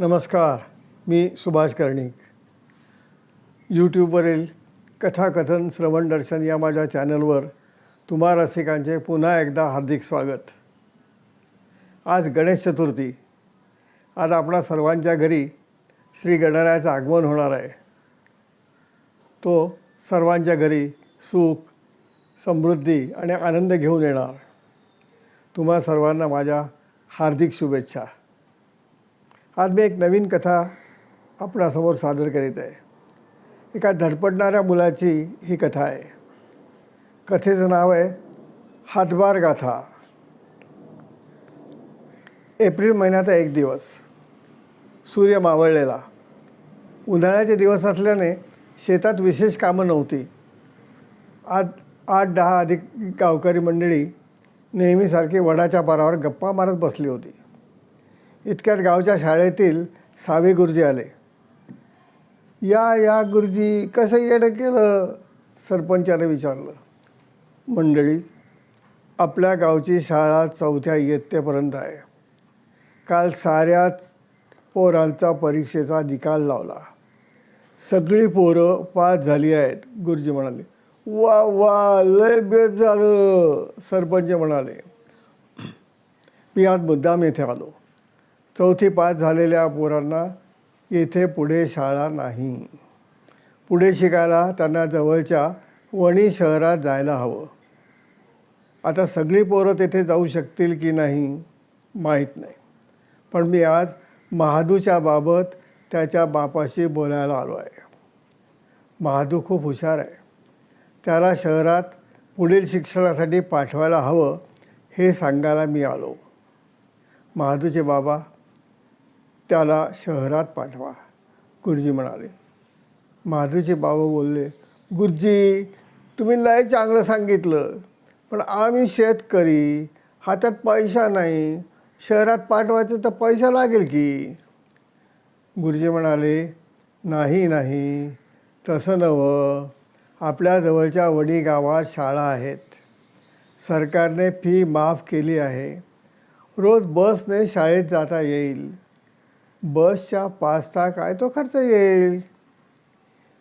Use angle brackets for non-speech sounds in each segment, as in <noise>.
नमस्कार मी सुभाष कर्णिक. यूट्यूबवरील कथाकथन श्रवण दर्शन या माझ्या चॅनलवर तुम्हा रसिकांचे पुन्हा एकदा हार्दिक स्वागत. आज गणेश चतुर्थी. आज आपणा सर्वांच्या घरी श्री गणरायाचं आगमन होणार आहे. तो सर्वांच्या घरी सुख समृद्धी आणि आनंद घेऊन येणार. तुम्हा सर्वांना माझ्या हार्दिक शुभेच्छा. आज मी एक नवीन कथा आपणासमोर सादर करीत आहे. एका धडपडणाऱ्या मुलाची ही कथा आहे. कथेचं नाव आहे हातभार गाथा. एप्रिल महिन्याचा एक दिवस. सूर्य मावळलेला. उन्हाळ्याचे दिवस असल्याने शेतात विशेष कामं नव्हती. आज आठ दहा अधिक गावकरी मंडळी नेहमीसारखी वडाच्या पारावर गप्पा मारत बसली होती. इतक्यात गावच्या शाळेतील सावे गुरुजी आले. या या गुरुजी कसं येणं केलं? सरपंचाने विचारलं. मंडळी आपल्या गावची शाळा चौथ्या इयत्तेपर्यंत आहे. काल साऱ्याच पोरांचा परीक्षेचा निकाल लावला. सगळी पोरं पास झाली आहेत गुरुजी म्हणाले. वा वा लय बेस झालं सरपंच म्हणाले. मी आज मुद्दाम येथे आलो. चौथी पास झालेल्या पोरांना येथे पुढे शाळा नाही. पुढे शिकायला त्यांना जवळच्या वणी शहरात जायला हवं. आता सगळी पोरं तेथे जाऊ शकतील की नाही माहीत नाही. पण मी आज महादूच्या बाबत त्याच्या बापाशी बोलायला आलो आहे. महादू खूप हुशार आहे. त्याला शहरात पुढील शिक्षणासाठी पाठवायला हवं हे सांगायला मी आलो. महादूचे बाबा त्याला शहरात पाठवा. गुरुजी म्हणाले. महादूचे बाबा बोलले गुरुजी तुम्ही लय चांगलं सांगितलं पण आम्ही शेतकरी हातात पैसा नाही शहरात पाठवायचं तर पैसा लागेल की? गुरुजी म्हणाले नाही नाही तसं नवं आपल्या जवळच्या वडी गावात शाळा आहेत. सरकारने फी माफ केली आहे. रोज बसने शाळेत जाता येईल. बसच्या पाचचा काय तो खर्च येईल?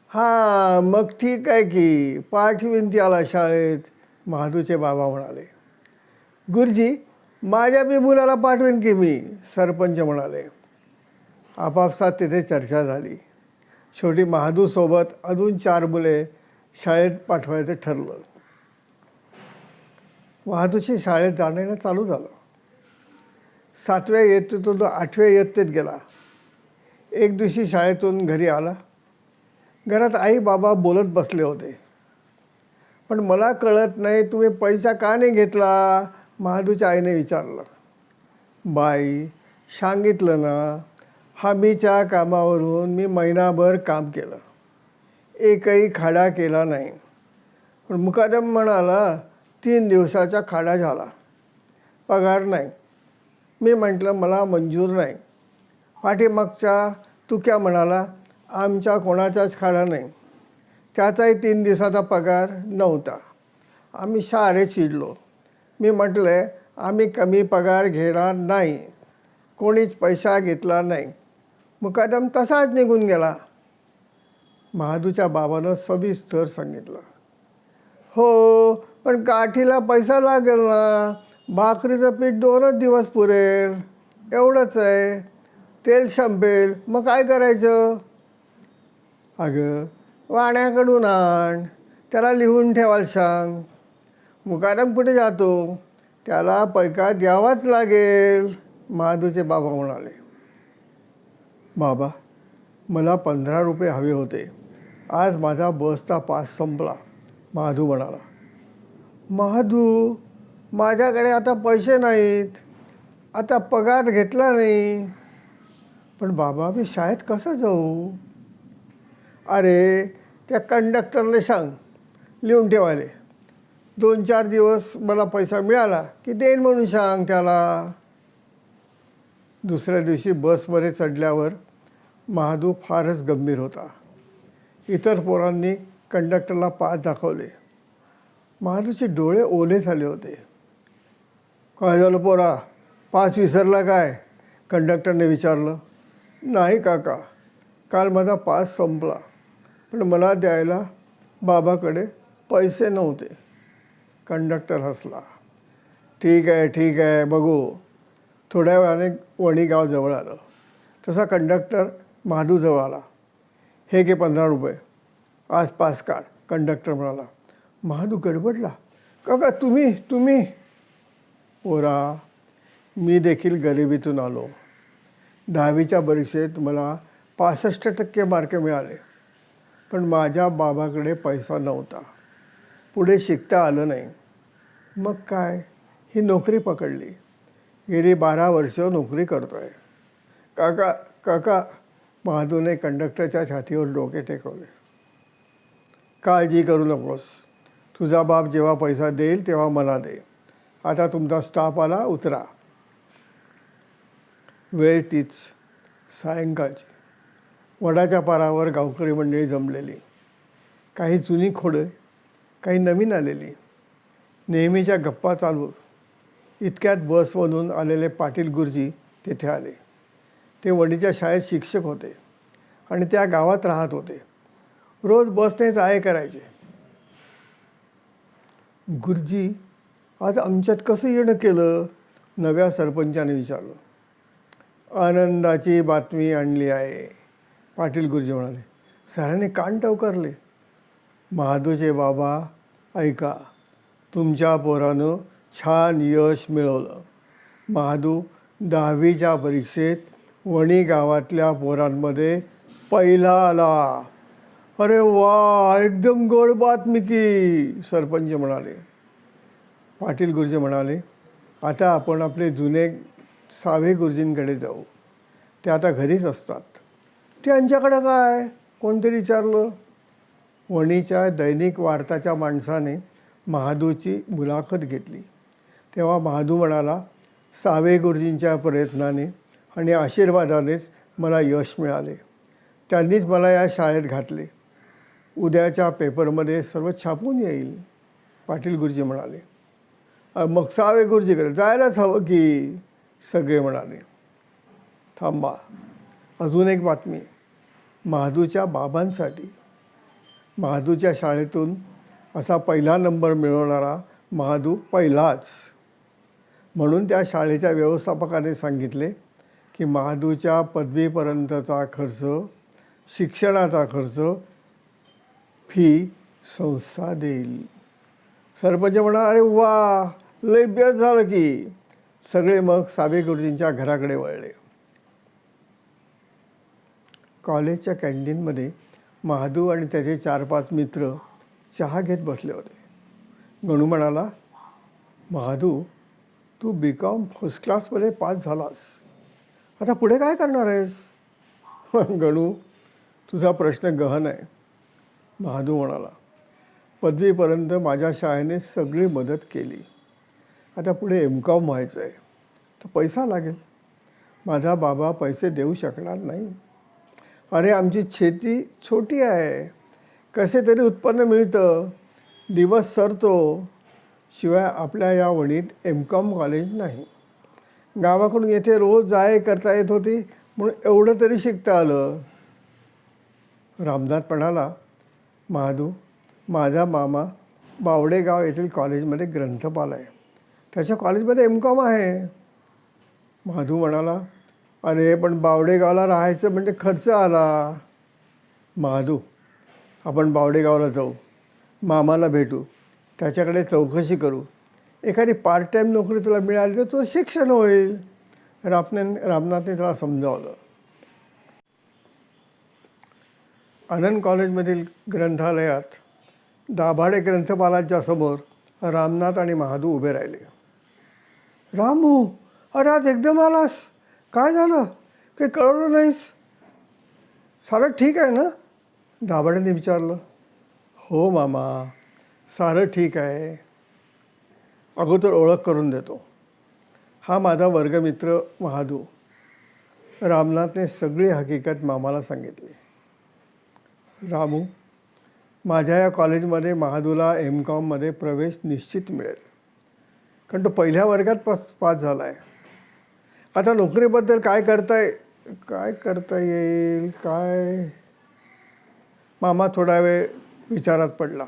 हां मग ठीक आहे की पाठवीन ती आला शाळेत महादूचे बाबा म्हणाले. गुरुजी माझ्या बी मुलाला पाठवेन की मी सरपंच म्हणाले. आपापसात तिथे चर्चा झाली. शेवटी महादूसोबत अजून चार मुले शाळेत पाठवायचं ठरलं. महादूची शाळेत जाणं येणं चालू झालं. सातव्या इयत्तेतून तो आठव्या इयत्तेत गेला. एक दिवशी शाळेतून घरी आला. घरात आई बाबा बोलत बसले होते. पण मला कळत नाही तुम्ही पैसा का नाही घेतला? महादूच्या आईने विचारलं. बाई सांगितलं ना हमीच्या कामावरून मी महिनाभर काम केलं. एकही खाडा केला नाही. पण मुकादम म्हणाला तीन दिवसाचा खाडा झाला. पगार नाही. मी म्हटलं मला मंजूर नाही. पाठीमागच्या तुक्या म्हणाला आमच्या कोणाचाच खाडा नाही. त्याचाही तीन दिवसाचा पगार नव्हता. आम्ही सारे चिडलो मी म्हटलं आम्ही कमी पगार घेणार नाही. कोणीच पैसा घेतला नाही. मुकादम तसाच निघून गेला. महादूच्या बाबानं सविस्तर सांगितलं. हो पण काठीला पैसा लागेल ना. भाकरीचं पीठ दोनच दिवस पुरेल. एवढंच आहे. तेल संपेल. मग काय करायचं? अगं वाण्याकडून आण. त्याला लिहून ठेवायला सांग. मुकाराम कुठे जातो? त्याला पैका द्यावाच लागेल. महादूचे बाबा म्हणाले. बाबा मला पंधरा रुपये हवे होते. आज माझा बसचा पास संपला. महादू म्हणाला. महादू माझ्याकडे आता पैसे नाहीत. आता पगार घेतला नाही. पण बाबा मी शाळेत कसं जाऊ? अरे त्या कंडक्टरला सांग. लिहून ठेवायले. दोन चार दिवस मला पैसा मिळाला की देईन म्हणून सांग त्याला. दुसऱ्या दिवशी बसमध्ये चढल्यावर महादू फारच गंभीर होता. इतर पोरांनी कंडक्टरला पास दाखवले. महादूचे डोळे ओले झाले होते. काय झालं पोरा? पास विसरला काय? कंडक्टरने विचारलं. नाही काका. काल माझा पास संपला. पण मला द्यायला बाबाकडे पैसे नव्हते. कंडक्टर हसला. ठीक आहे ठीक आहे बघू. थोड्या वेळाने वणी गाव जवळ आलं. तसा कंडक्टर महादूजवळ आला. हे घे पंधरा रुपये. आज पास काढ कंडक्टर म्हणाला. महादू गडबडला. काका तुम्ही तुम्ही? ओरा मी देखील गरिबीतून आलो. दहावीच्या परीक्षेत मला पासष्ट टक्के मार्क मिळाले पण माझ्या बाबाकडे पैसा नव्हता. पुढे शिकता आलं नाही. मग काय? ही नोकरी पकडली. गेली बारा वर्ष नोकरी करतो आहे काका काका बहादूरने कंडक्टरच्या छातीवर डोके टेकवले. काळजी करू नकोस. तुझा बाप जेव्हा पैसा देईल तेव्हा मला दे. आता तुमचा स्टाफ आला उतरा. वेळ तीच. सायंकाळची. वडाच्या पारावर गावकरी मंडळी जमलेली. काही जुनी खोडं काही नवीन आलेली. नेहमीच्या गप्पा चालू. इतक्यात बसमधून आलेले पाटील गुरुजी तेथे आले. ते वडीच्या शाळेत शिक्षक होते आणि त्या गावात राहत होते. रोज बसनेच आय करायचे. गुरुजी आज आमच्यात कसं येणं केलं? नव्या सरपंचाने विचारलं. आनंदाची बातमी आणली आहे. पाटील गुरुजी म्हणाले सरांनी कान टवकारले. महादूचे बाबा ऐका. तुमच्या पोरानं छान यश मिळवलं. महादू दहावीच्या परीक्षेत वणी गावातल्या पोरांमध्ये पहिला आला. अरे वा! एकदम गोड बातमी की सरपंच म्हणाले. पाटील गुरुजी म्हणाले आता आपण आपले जुने सावे गुरुजींकडे जाऊ. ते आता घरीच असतात. त्यांच्याकडे काय? कोणतरी विचारलं? वणीच्या दैनिक वार्ताच्या माणसाने महादूची मुलाखत घेतली. तेव्हा महादू म्हणाला सावे गुरुजींच्या प्रयत्नाने आणि आशीर्वादानेच मला यश मिळाले. त्यांनीच मला या शाळेत घातले. उद्याच्या पेपरमध्ये सर्व छापून येईल. पाटील गुरुजी म्हणाले. मग सावे गुरुजीकडे जायलाच हवं की सगळे म्हणाले थांबा अजून एक बातमी. महादूच्या बाबांसाठी महादूच्या शाळेतून असा पहिला नंबर मिळवणारा महादू पहिलाच. म्हणून त्या शाळेच्या व्यवस्थापकाने सांगितले की महादूच्या पदवीपर्यंतचा खर्च शिक्षणाचा खर्च फी संस्था देईल. सरपंच म्हणा अरे वा! लय बेस झालं की सगळे मग सावे गुरुजींच्या घराकडे वळले. कॉलेजच्या कॅन्टीनमध्ये महादू आणि त्याचे चार पाच मित्र चहा घेत बसले होते. गणू म्हणाला महादू तू बी कॉम फर्स्ट क्लासमध्ये पास झालास. आता पुढे काय करणार आहेस? <laughs> गणू तुझा प्रश्न गहन आहे. महादू म्हणाला पदवीपर्यंत माझ्या शाळेने सगळी मदत केली. आता पुढे एम कॉम व्हायचं आहे. तर पैसा लागेल. माझा बाबा पैसे देऊ शकणार नाही. अरे आमची शेती छोटी आहे. कसे तरी उत्पन्न मिळतं. दिवस सरतो. शिवाय आपल्या या वणीत एम कॉम कॉलेज नाही. गावाकडून येथे रोज जाय करता येत होती म्हणून एवढं तरी शिकता आलं. रामदास म्हणाला महादू माझा मामा बावडेगाव येथील कॉलेजमध्ये ग्रंथपाल आहे. त्याच्या कॉलेजमध्ये एम कॉम आहे. महादू म्हणाला अरे पण बावडेगावला राहायचं म्हणजे खर्च आला. महादू आपण बावडेगावला जाऊ. मामाला भेटू. त्याच्याकडे चौकशी करू. एखादी पार्ट टाईम नोकरी तुला मिळाली तर तुझं शिक्षण होईल. रामने रामनाथने त्याला समजावलं. आनंद कॉलेजमधील ग्रंथालयात दाभाडे ग्रंथपालांच्या समोर रामनाथ आणि महादू उभे राहिले. रामू अरे आज एकदम आलास. काय झालं? काही कळवलं नाहीस? सारं ठीक आहे ना? दाभाड्याने विचारलं. हो मामा सारं ठीक आहे. अगोदर ओळख करून देतो. हा माझा वर्गमित्र महादू. रामनाथने सगळी हकीकत मामाला सांगितली. रामू माझ्या या कॉलेजमध्ये महादूला एम कॉममध्ये प्रवेश निश्चित मिळेल. कारण तो पहिल्या वर्गात पास पास झाला आहे आता नोकरीबद्दल काय करताय? काय करता येईल? काय? मामा थोडा वेळ विचारात पडला.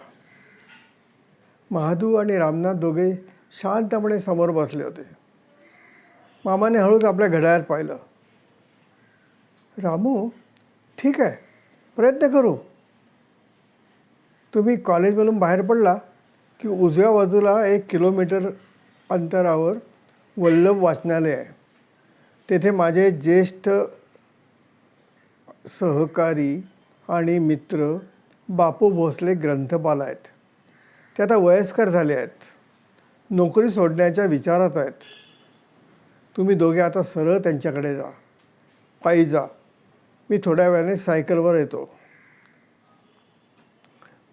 महादू आणि रामनाथ दोघे शांतपणे समोर बसले होते. मामाने हळूच आपल्या घड्याळात पाहिलं. रामू ठीक आहे. प्रयत्न करू. तुम्ही कॉलेजमधून बाहेर पडला की उजव्या बाजूला एक किलोमीटर अंतरावर वल्लभ वाचनालय आहे. तेथे माझे ज्येष्ठ सहकारी आणि मित्र बापू भोसले ग्रंथपाल आहेत. ते आता वयस्कर झाले आहेत. नोकरी सोडण्याच्या विचारात आहेत. तुम्ही दोघे आता सरळ त्यांच्याकडे जा. पायी जा. मी थोड्या वेळाने सायकलवर येतो.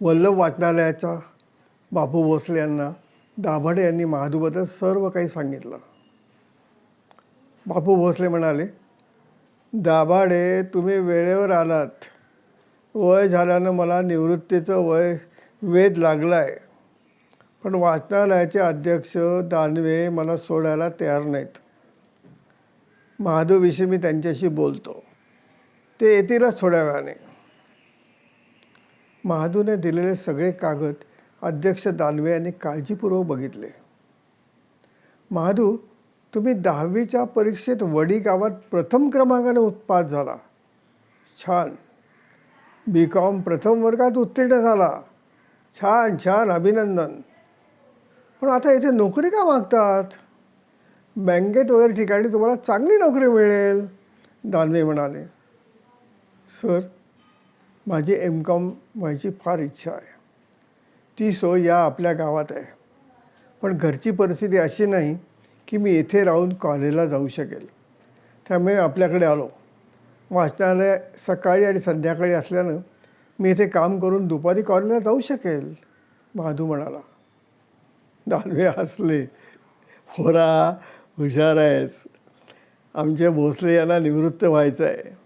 वल्लभ वाचनालयाचा बापू भोसले यांना दाभाडे यांनी महादूबद्दल सर्व काही सांगितलं. बापू भोसले म्हणाले दाभाडे तुम्ही वेळेवर आलात. वय झाल्यानं मला निवृत्तीचं वय वेध लागला आहे पण वाचनालयाचे अध्यक्ष दानवे मला सोडायला तयार नाहीत. महादूविषयी मी त्यांच्याशी बोलतो. ते येतीलच थोड्या वेळाने. महादूने दिलेले सगळे कागद अध्यक्ष दानवे यांनी काळजीपूर्वक बघितले. महादू तुम्ही दहावीच्या परीक्षेत वडी गावात प्रथम क्रमांकाने उत्पाद झाला. छान. बी कॉम प्रथम वर्गात उत्तीर्ण झाला. छान छान अभिनंदन. पण आता इथे नोकरी का मागतात? बँकेत वगैरे ठिकाणी तुम्हाला चांगली नोकरी मिळेल दानवे म्हणाले. सर माझी एम कॉम व्हायची फार इच्छा आहे. ती सोय या आपल्या गावात आहे. पण घरची परिस्थिती अशी नाही की मी येथे राहून कॉलेजला जाऊ शकेल. त्यामुळे आपल्याकडे आलो. वाचनालय सकाळी आणि संध्याकाळी असल्यानं मी इथे काम करून दुपारी कॉलेजला जाऊ शकेल माधू म्हणाला. दानवे हसले. होरा हुशार आहेस. आमच्या भोसले यांना निवृत्त व्हायचं आहे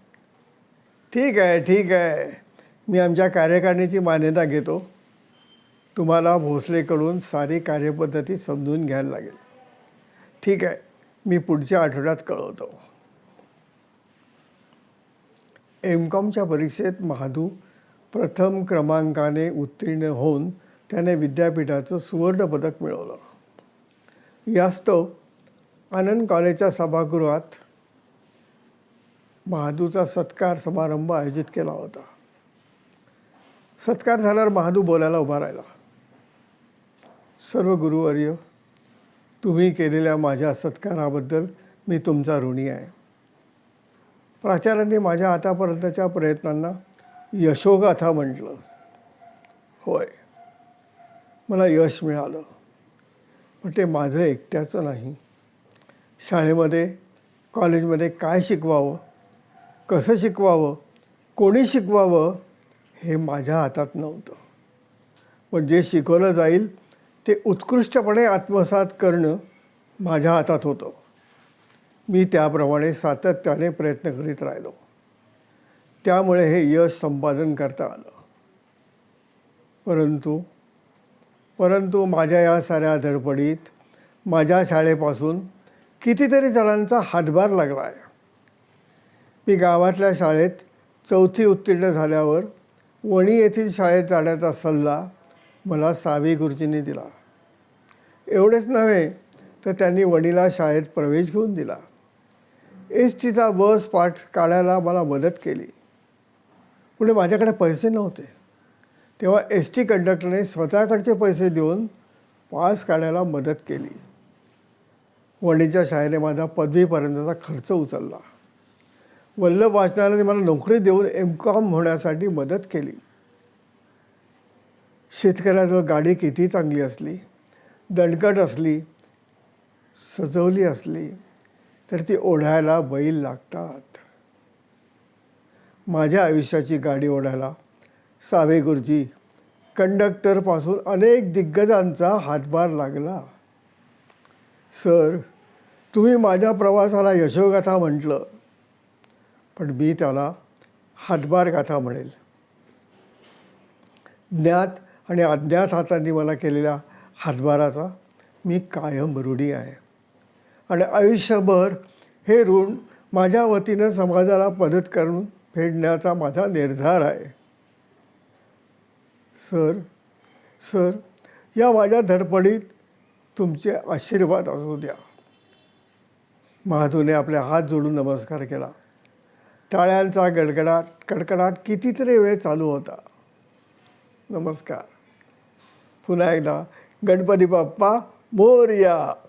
ठीक आहे ठीक आहे. मी आमच्या कार्यकारिणीची मान्यता घेतो. तुम्हाला भोसलेकडून सारी कार्यपद्धती समजून घ्यायला लागेल. ठीक आहे मी पुढच्या आठवड्यात कळवतो. एम कॉमच्या परीक्षेत महादू प्रथम क्रमांकाने उत्तीर्ण होऊन त्याने विद्यापीठाचं सुवर्णपदक मिळवलं. यास्तव आनंद कॉलेजच्या सभागृहात महादूचा सत्कार समारंभ आयोजित केला होता. सत्कार झाल्यावर महादू बोलायला उभा राहिला. सर्व गुरुवर्य तुम्ही केलेल्या माझ्या सत्काराबद्दल मी तुमचा ऋणी आहे. प्राचार्यांनी माझ्या आतापर्यंतच्या प्रयत्नांना यशोगाथा म्हटलं. होय मला यश मिळालं पण ते माझं एकट्याचं नाही. शाळेमध्ये कॉलेजमध्ये काय शिकवावं कसं शिकवावं कोणी शिकवावं हे माझ्या हातात नव्हतं. पण जे शिकवलं जाईल ते उत्कृष्टपणे आत्मसात करणं माझ्या हातात होतं. मी त्याप्रमाणे सातत्याने प्रयत्न करीत राहिलो. त्यामुळे हे यश संपादन करता आलं. परंतु परंतु माझ्या या साऱ्या धडपडीत माझ्या शाळेपासून कितीतरी जणांचा हातभार लागला आहे. मी गावातल्या शाळेत चौथी उत्तीर्ण झाल्यावर वणी येथील शाळेत जाण्याचा सल्ला मला सावी गुरुजींनी दिला. एवढेच नव्हे तर त्यांनी वडीला शाळेत प्रवेश घेऊन दिला. एस टीचा बस पाठ काढायला मला मदत केली. पुढे माझ्याकडे पैसे नव्हते. तेव्हा एस टी कंडक्टरने स्वतःकडचे पैसे देऊन पास काढायला मदत केली. वडीच्या शाळेने माझा पदवीपर्यंतचा खर्च उचलला. वल्लभ वाचनालयाने मला नोकरी देऊन एम कॉम होण्यासाठी मदत केली. शेतकऱ्याजवळ गाडी किती चांगली असली दणकट असली सजवली असली तर ती ओढायला बैल लागतात. माझ्या आयुष्याची गाडी ओढायला सावे गुरुजी कंडक्टरपासून अनेक दिग्गजांचा हातभार लागला. सर तुम्ही माझ्या प्रवासाला यशोगाथा म्हटलं पण मी त्याला हातभार गाथा म्हणेल. ज्ञात आणि अज्ञात हातांनी मला केलेल्या हातभाराचा मी कायम ऋणी आहे. आणि आयुष्यभर हे ऋण माझ्या वतीनं समाजाला मदत करून फेडण्याचा माझा निर्धार आहे. सर सर या माझ्या धडपडीत तुमचे आशीर्वाद असू द्या. महादूने आपले हात जोडून नमस्कार केला. टाळ्यांचा गडगडाट कडकडाट कितीतरी वेळ चालू होता. नमस्कार. पुन्हा एकदा. गणपती बाप्पा मोर्या!